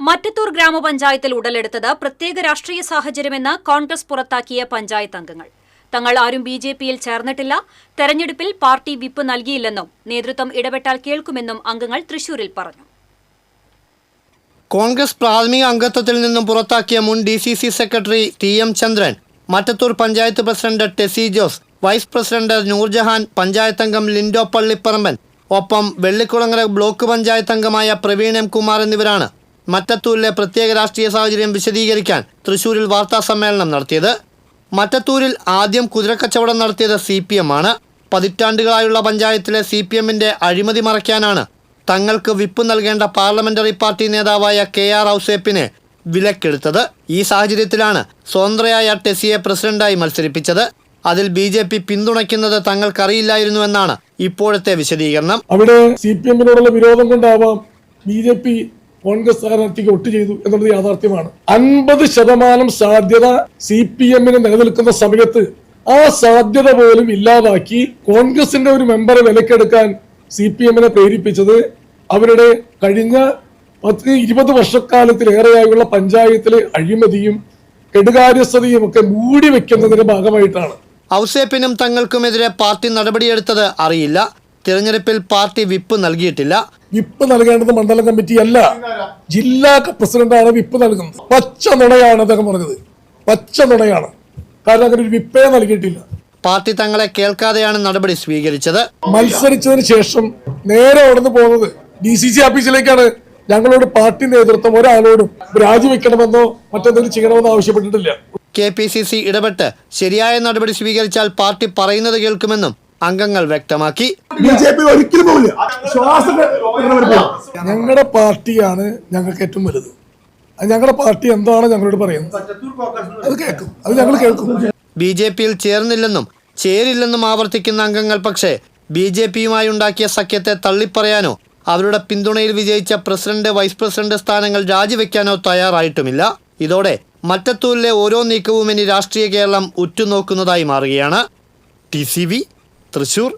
മറ്റത്തൂർ ഗ്രാമപഞ്ചായത്തിൽ ഉടലെടുത്തത് പ്രത്യേക രാഷ്ട്രീയ സാഹചര്യമെന്ന് കോൺഗ്രസ് പുറത്താക്കിയ പഞ്ചായത്ത് അംഗങ്ങൾ. തങ്ങൾ ആരും ബി ജെ പിയിൽ ചേർന്നിട്ടില്ല. തെരഞ്ഞെടുപ്പിൽ പാർട്ടി വിപ്പ് നൽകിയില്ലെന്നും നേതൃത്വം ഇടപെട്ടാൽ കേൾക്കുമെന്നും അംഗങ്ങൾ തൃശൂരിൽ പറഞ്ഞു. കോൺഗ്രസ് പ്രാഥമിക അംഗത്വത്തിൽ നിന്നും പുറത്താക്കിയ മുൻ D C C secretary T M Chandran Mattathur panchayat president Tessy Jose vice president Noorjahan panchayat അംഗം ലിൻഡോ പള്ളിപ്പറമ്പൻ ഒപ്പം വെള്ളിക്കുളങ്ങര ബ്ലോക്ക് പഞ്ചായത്ത് അംഗമായ പ്രവീൺ എം കുമാർ എന്നിവരാണ് മറ്റത്തൂരിലെ പ്രത്യേക രാഷ്ട്രീയ സാഹചര്യം വിശദീകരിക്കാൻ തൃശൂരിൽ വാർത്താ സമ്മേളനം നടത്തിയത്. മറ്റത്തൂരിൽ ആദ്യം കുതിരക്കച്ചവടം നടത്തിയത് സി പി എം ആണ്. പതിറ്റാണ്ടുകളായുള്ള പഞ്ചായത്തിലെ സി പി എമ്മിന്റെ അഴിമതി മറയ്ക്കാനാണ് തങ്ങൾക്ക് വിപ്പ് നൽകേണ്ട പാർലമെന്ററി പാർട്ടി നേതാവായ കെ ആർ ഔസേപ്പിനെ വിലക്കെടുത്തത്. ഈ സാഹചര്യത്തിലാണ് സ്വതന്ത്രയായ ടെസിയെ പ്രസിഡന്റായി മത്സരിപ്പിച്ചത്. അതിൽ ബി ജെ പി പിന്തുണയ്ക്കുന്നത് തങ്ങൾക്കറിയില്ലായിരുന്നുവെന്നാണ് ഇപ്പോഴത്തെ വിശദീകരണം. അവിടെ സി പി എമ്മിനോടുള്ള വിരോധം കൊണ്ടാവാം ബി ജെ പി കോൺഗ്രസ് സ്ഥാനാർത്ഥിക്ക് വോട്ട് ചെയ്തു എന്നുള്ളത് യാഥാർത്ഥ്യമാണ്. അൻപത് ശതമാനം സാധ്യത സി പി എമ്മിന് നിലനിൽക്കുന്ന സമയത്ത് ആ സാധ്യത പോലും ഇല്ലാതാക്കി കോൺഗ്രസിന്റെ ഒരു മെമ്പറെ വിലക്കെടുക്കാൻ സി പി എമ്മിനെ പ്രേരിപ്പിച്ചത് അവരുടെ കഴിഞ്ഞ പത്ത് ഇരുപത് വർഷക്കാലത്തിലേറെയായുള്ള പഞ്ചായത്തിലെ അഴിമതിയും കെടുകാര്യസ്ഥതയും ഒക്കെ മൂടി വെക്കുന്നതിന്റെ ഭാഗമായിട്ടാണ്. ഔസേപ്പിനും തങ്ങൾക്കുമെതിരെ പാർട്ടി നടപടിയെടുത്തത് അറിയില്ല. തിരഞ്ഞെടുപ്പിൽ പാർട്ടി വിപ്പ് നൽകിയിട്ടില്ല. വിപ്പ് നൽകേണ്ടത് മണ്ഡലം കമ്മിറ്റി അല്ല. ജില്ലാ പ്രസിഡന്റാണ് വിപ്പ് നൽകുന്നത്. പച്ച നുണയാണ് അദ്ദേഹം പറഞ്ഞത്. പച്ച നുണയാണ്. കാരണം അങ്ങനെ ഒരു വിപ്പേ നൽകിയിട്ടില്ല. പാർട്ടി തങ്ങളെ കേൾക്കാതെയാണ് നടപടി സ്വീകരിച്ചത്. മത്സരിച്ചതിന് ശേഷം നേരെ ഉടന്ന് പോകുന്നത് ഡി സി സി ഓഫീസിലേക്കാണ് ഞങ്ങളോട് പാർട്ടി നേതൃത്വം ഒരാളോടും രാജിവെക്കണമെന്നോ മറ്റെന്തെങ്കിലും ചെയ്യണമെന്നോ ആവശ്യപ്പെട്ടിട്ടില്ല. കെ പി സി സി ഇടപെട്ട് ശരിയായ നടപടി സ്വീകരിച്ചാൽ പാർട്ടി പറയുന്നത് കേൾക്കുമെന്നും അംഗങ്ങൾ വ്യക്തമാക്കി. ബി ജെ പി ഒരിക്കലും പോകില്ല ഞങ്ങളുടെ പാർട്ടിയാണ് ഞങ്ങൾക്ക് ഏറ്റവും വലുത്. അത് ഞങ്ങളുടെ പാർട്ടി എന്താണ് ഞങ്ങളോട് പറയുന്നത്? അത് കേൾക്കും. അത് ഞങ്ങൾ കേൾക്കും. ബി ജെ പിയിൽ ചേർന്നില്ലെന്നും ചേരില്ലെന്നും ആവർത്തിക്കുന്ന അംഗങ്ങൾ പക്ഷേ ബി ജെ പിയുമായി ഉണ്ടാക്കിയ സഖ്യത്തെ തള്ളിപ്പറയാനോ അവരുടെ പിന്തുണയിൽ വിജയിച്ച പ്രസിഡന്റ് വൈസ് പ്രസിഡന്റ് സ്ഥാനങ്ങൾ രാജിവെക്കാനോ തയ്യാറായിട്ടുമില്ല. ഇതോടെ മറ്റത്തൂരിലെ ഓരോ നീക്കവും ഇനി രാഷ്ട്രീയ കേരളം ഉറ്റുനോക്കുന്നതായി മാറുകയാണ്. ടി തൃശൂർ